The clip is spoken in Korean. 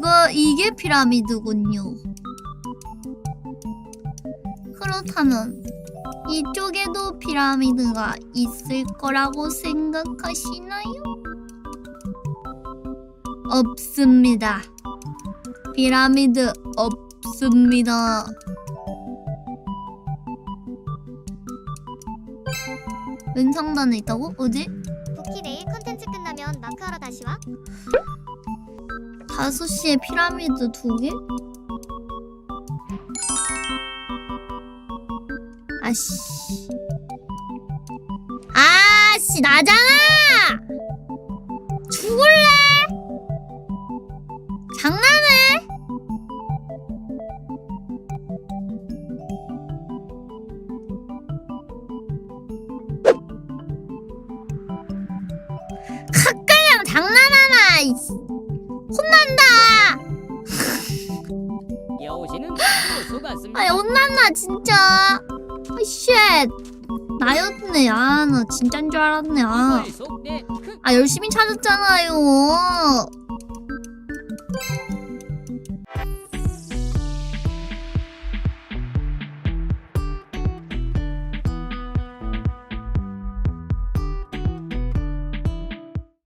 이거 이게 피라미드군요. 그렇다면 이쪽에도 피라미드가 있을 거라고 생각하시나요? 없습니다. 피라미드 없습니다. 왼 상단에 있다고? 어디? 부키 내일 컨텐츠 끝나면 마크하러 다시 와. 5시에 피라미드 두 개? 아씨. 아씨, 나잖아! 혼난다! 여우씨는 소같습니다. 아니 혼난다 진짜? 아 쉣 나였네. 아 나 진짠 줄 알았네. 아, 크아 열심히 찾았잖아요